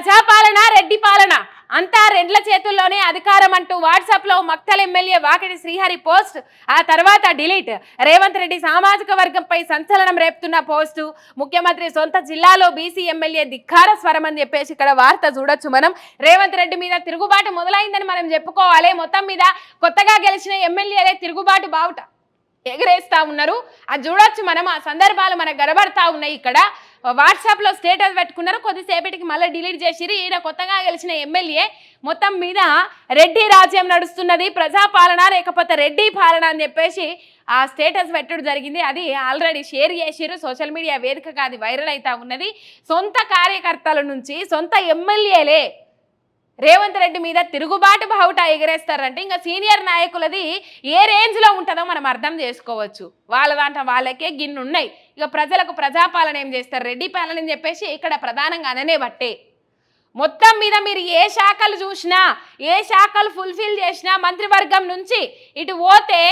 ప్రజాపాలన రెడ్డి పాలన. అంతా రెండ్ల చేతుల్లోనే అధికారం అంటూ వాట్సాప్లో మక్తల్ ఎమ్మెల్యే వాకిటి శ్రీహరి పోస్ట్ ఆ తర్వాత డిలీట్. రేవంత్ రెడ్డి సామాజిక వర్గంపై సంచలనం రేపుతున్న పోస్టు ముఖ్యమంత్రి సొంత జిల్లాలో బీసీ ఎమ్మెల్యే ధిక్కార స్వరం అని చెప్పేసి ఇక్కడ వార్త చూడొచ్చు మనం. రేవంత్ రెడ్డి మీద తిరుగుబాటు మొదలైందని మనం చెప్పుకోవాలి. మొత్తం మీద కొత్తగా గెలిచిన ఎమ్మెల్యేలే తిరుగుబాటు బావుట. ఎగరేస్తా ఉన్నారు. అది చూడొచ్చు మనం ఆ సందర్భాలు మనకు గడబడతా ఉన్నాయి ఇక్కడ. వాట్సాప్లో స్టేటస్ పెట్టుకున్నారు. కొద్దిసేపటికి మళ్ళీ డిలీట్ చేసిరు ఈయన కొత్తగా గెలిచిన ఎమ్మెల్యే. మొత్తం మీద రెడ్డి రాజ్యం నడుస్తున్నది. ప్రజాపాలన లేకపోతే రెడ్డి పాలన అని చెప్పేసి ఆ స్టేటస్ పెట్టడం జరిగింది. అది ఆల్రెడీ షేర్ చేసిరు సోషల్ మీడియా వేదికగా అది వైరల్ అవుతా ఉన్నది. సొంత కార్యకర్తల నుంచి సొంత ఎమ్మెల్యేలే రేవంత్ రెడ్డి మీద తిరుగుబాటు బావుట ఎగరేస్తారంటే ఇంకా సీనియర్ నాయకులది ఏ రేంజ్లో ఉంటుందో మనం అర్థం చేసుకోవచ్చు. వాళ్ళ దాంట్లో వాళ్ళకే గిన్నె ఉన్నాయి ఇక ప్రజలకు ప్రజాపాలన ఏం చేస్తారు? రెడ్డి పాలన అని చెప్పేసి ఇక్కడ ప్రధానంగా అననే బట్టే. మొత్తం మీద మీరు ఏ శాఖలు చూసినా ఏ శాఖలు ఫుల్ఫిల్ చేసినా మంత్రివర్గం నుంచి ఇటు పోతే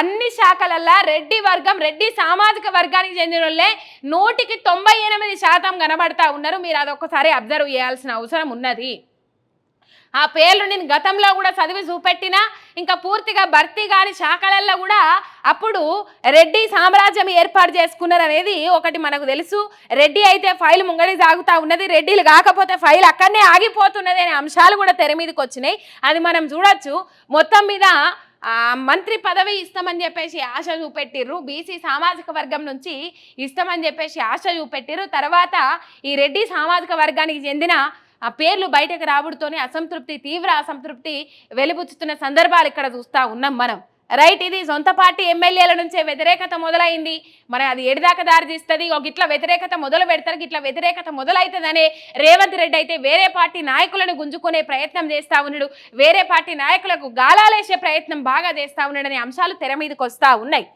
అన్ని శాఖలల్లా రెడ్డి వర్గం రెడ్డి సామాజిక వర్గానికి చెందిన వాళ్ళే నూటికి తొంభై ఎనిమిది శాతం కనబడతా ఉన్నారు. మీరు అదొకసారి అబ్జర్వ్ చేయాల్సిన అవసరం ఉన్నది. ఆ పేర్లు నేను గతంలో కూడా చదివి చూపెట్టినా ఇంకా పూర్తిగా భర్తీ కాని శాఖలల్లో కూడా అప్పుడు రెడ్డి సామ్రాజ్యం ఏర్పాటు చేసుకున్నారు అనేది ఒకటి మనకు తెలుసు. రెడ్డి అయితే ఫైల్ ముంగడి సాగుతా ఉన్నది రెడ్డిలు కాకపోతే ఫైల్ అక్కడనే ఆగిపోతున్నది అనే అంశాలు కూడా తెర మీదకి వచ్చినాయి. అది మనం చూడొచ్చు. మొత్తం మీద మంత్రి పదవి ఇస్తామని చెప్పేసి ఆశ చూపెట్టిర్రు. బీసీ సామాజిక వర్గం నుంచి ఇస్తామని చెప్పేసి ఆశ చూపెట్టిర్రు. తర్వాత ఈ రెడ్డి సామాజిక వర్గానికి చెందిన ఆ పేర్లు బయటకు రావడంతోనే అసంతృప్తి తీవ్ర అసంతృప్తి వెలుబుచ్చుతున్న సందర్భాలు ఇక్కడ చూస్తా ఉన్నాం మనం. రైట్ ఇది సొంత పార్టీ ఎమ్మెల్యేల నుంచే వ్యతిరేకత మొదలైంది. మరి అది ఎడిదాకా దారి తీస్తుంది? ఒక ఇట్లా వ్యతిరేకత మొదలు పెడతారు ఇట్లా వ్యతిరేకత మొదలవుతుందనే రేవంత్ రెడ్డి అయితే వేరే పార్టీ నాయకులను గుంజుకునే ప్రయత్నం చేస్తా ఉన్నాడు. వేరే పార్టీ నాయకులకు గాలాలేసే ప్రయత్నం బాగా చేస్తా ఉన్నాడనే అంశాలు తెర మీదకి వస్తూ ఉన్నాయి.